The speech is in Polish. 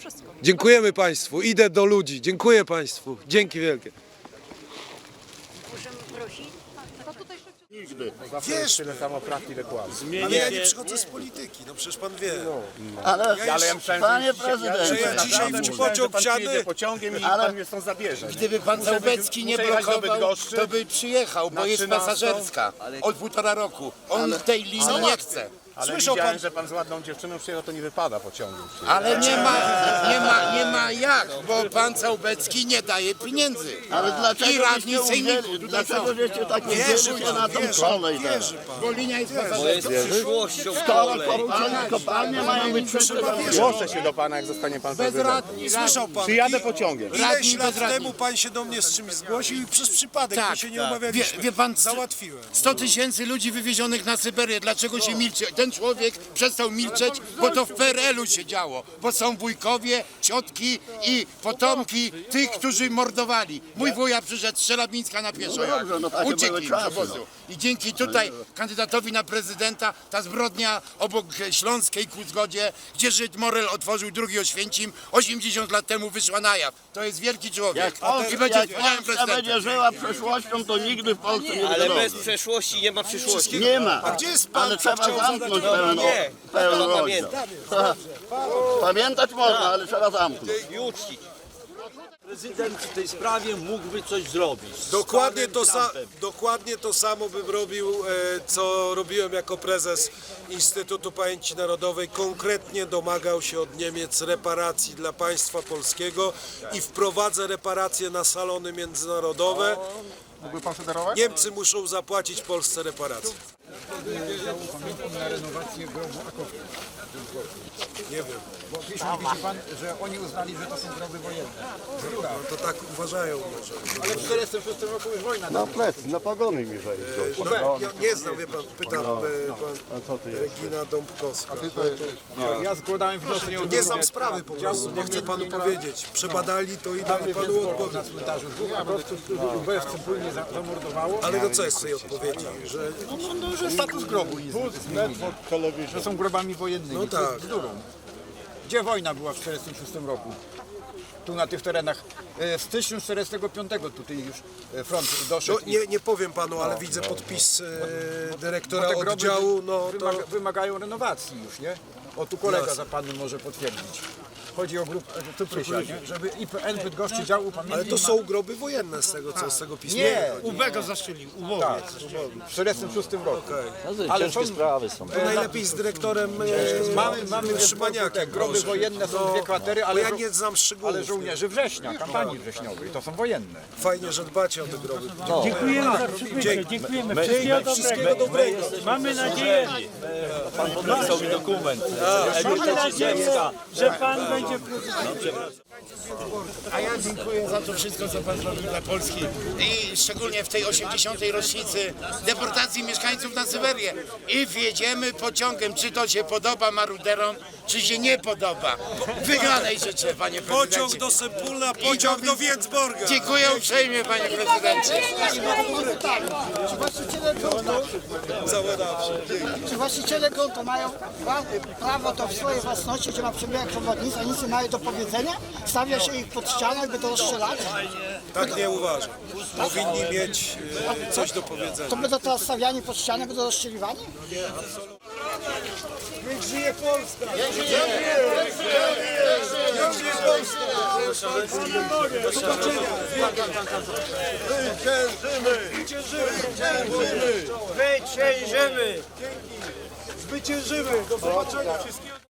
wszystko. Dziękujemy Państwu. Idę do ludzi. Dziękuję Państwu. Dzięki wielkie. Wiesz, Tyle samo prawd, ile kłamstw. ale ja nie przychodzę z polityki, no przecież pan wie. Ale, Ale ja myślałem, panie prezydencie, że ja dzisiaj w pociąg pan wsiadę. pociągiem i Ale- pan mnie stąd zabierze. Gdyby pan Załbecki nie blokował, to by przyjechał, bo jest 13. pasażerska od półtora roku. On tej linii nie chce. Ale Słyszał widziałem, pan, że pan z ładną dziewczyną przyjechał, to nie wypada pociągu. ale nie ma, nie ma, nie ma jak, bo pan Załbecki nie daje pieniędzy. ale I dlaczego radni żeście sejmiku uwzięli, tutaj są. dlaczego żeście tak nie Wierzy wzięli na pan, tą wierzy, kolej teraz? wierzy pan. Bo linia jest pasażerska. przyszłością Skoro kopalnie, kopalnie mają być wszyscy Zgłoszę się do pana, jak zostanie pan prezydentem. Bezradni, Słyszał pan. Przyjadę pociągiem. Ileś lat temu pan się do mnie z czymś zgłosił i przez przypadek, Tak, my się nie tak. umawialiśmy. Wie, wie pan, Załatwiłem. 100 tysięcy ludzi wywiezionych na Syberię. Dlaczego się milczy? Ten człowiek przestał milczeć, bo to w PRL-u się działo. Bo są wujkowie, ciotki i potomki tych, którzy mordowali. Mój wuja przyszedł z Szelabińska na pieszo. No dobrze, no takie były Uciekli z czasy, obozu. I dzięki tutaj kandydatowi na prezydenta ta zbrodnia obok Śląskiej ku zgodzie, gdzie Żyd Morel otworzył drugi Oświęcim, 80 lat temu wyszła na jaw. To jest wielki człowiek. I będzie jak wspaniałym Polska będzie żyła przeszłością, to nigdy w Polsce nie Ale bez przeszłości nie ma przyszłości. Nie ma. A gdzie jest pan, Ale co trzeba chciał zamknąć pełen, Nie, pełen to rozdział. pamiętam. Pamiętać można, ale trzeba zamknąć. I uczcić. Prezydent w tej sprawie mógłby coś zrobić. Z Dokładnie to, sa- Trumpem. dokładnie to samo bym robił, e, co robiłem jako prezes Instytutu Pamięci Narodowej. Konkretnie domagał się od Niemiec reparacji dla państwa polskiego i wprowadzę reparacje na salony międzynarodowe. Mógłby pan federować? Niemcy muszą zapłacić Polsce reparacje. Nie wiem, Bo piszą, widzi pan, że oni uznali, że to są groby wojenne. no to tak uważają może. Ale w 1946 roku już wojna. Na plecy, na pagony mi wejść. No, ja nie znam, wie pan, pytam e, pan Regina Dąbkowska. Ja składałem wniosek o Nie znam sprawy po prostu, nie chcę panu powiedzieć. Przebadali to i dali panu odpowiedź. na cmentarzu dwóch akowców, których UBS wspólnie za- zamordowało. Ale no co jest w tej odpowiedzi? Że No, no, że status grobu jest zmienili. Że są grobami wojennymi. No tak. bzdurą. Gdzie wojna była w 1946 roku? Tu na tych terenach. E, W styczniu 1945 tutaj już e, front no, doszedł. i- nie, nie powiem panu, ale widzę podpis e, dyrektora oddziału. No to wymaga, wymagają renowacji już, nie? O tu kolega za panem może potwierdzić. Chodzi o grupę Cyprysia, nie? Żeby IPN Bydgoszczy dział upamiętnień... ale to są groby wojenne z tego co z tego pisma. Nie, Ubego zastrzelił, ubowie. tak, w 1946 roku. Ale są, To najlepiej z dyrektorem e, mamy, mamy Szymaniakiem. groby wojenne, są No, dwie kwatery, Bo ale, ja żo- nie znam szczegółów. ale żołnierzy września, kampanii wrześniowej, to są wojenne. Fajnie, że dbacie o te groby. Dziękujemy za przybycie, dziękujemy. Wszystkiego Wszystkiego dobrego. dobrego. Mamy nadzieję, Pan podpisał mi dokument. mamy nadzieję, że Pan będzie yapacak? Ne yapacak? A ja dziękuję za to wszystko, co Pan zrobił dla Polski. I szczególnie w tej 80. rocznicy deportacji mieszkańców na Syberię. I wjedziemy pociągiem, czy to się podoba maruderom, czy się nie podoba. Wygranej życzę, Panie Prezydencie. Pociąg do Sempulna, pociąg do Więcborga. Dziękuję uprzejmie, Panie Prezydencie. Czy właściciele gruntu mają pra- prawo do swojej własności, gdzie ma przebiegać przewodnictwo, a nic nie mają do powiedzenia? Stawia się ich pod ścianę, by to rozstrzelać? Tak nie uważam. Powinni mieć e, coś do powiedzenia. To będą teraz stawiani pod ścianę, będą rozstrzeliwani? Niech żyje Polska! Niech żyje! Niech żyje Polska! Do zobaczenia! Zwyciężymy! Zwyciężymy! Zwyciężymy! Do zobaczenia wszystkiego!